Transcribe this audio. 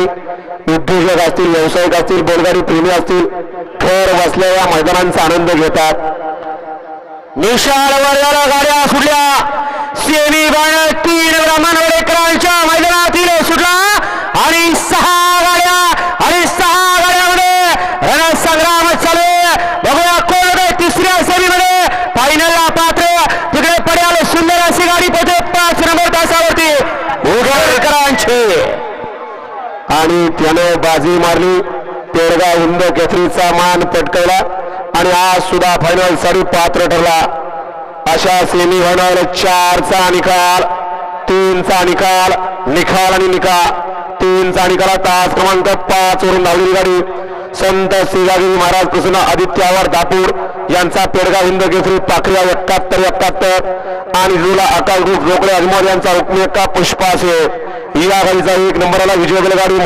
उद्योजक असतील व्यावसायिक असतील बैलगाडी प्रेमी असतील घर बसल्या या मैदानांचा आनंद घेतात. निशाळ वर्गाला गाड्या सुटल्या. सेमी बाण तीन ब्राह्मणवाडेकरांच्या मैदानातील सुटला. आणि सहा गाड्या आणि सहा गाड्यामध्ये रणसंग्राम चालू बघूया कोण तिसऱ्या सेमीमध्ये. फायनलला पात्र. तिकडे पड्याल सुंदर अशी गाडी पोहोचते पाच नंबर तासावरती. उगळकरांची आणि त्यानं बाजी मारली. पेडगाव हिंद केसरीचा मान पटकवला आणि आज सुद्धा फायनलसाठी पात्र ठरला. अशा सेमी फायनल चारचा निकाल तीनचा निकाल निकाल आणि निकाल तीनचा निकाल तास क्रमांक पाच वरून धावलेली गाडी. संत श्रीराजी महाराज कृष्ण आदित्यावर दापूर यांचा पेडगाव हिंद केसरी पाखऱ्या एकाहत्तर एकाहत्तर. आणि रुला अकाल ग्रुप रोकडे अजमोर यांचा हुकमी एका पुष्पासे या गाडीचा एक नंबरला विजय गाडी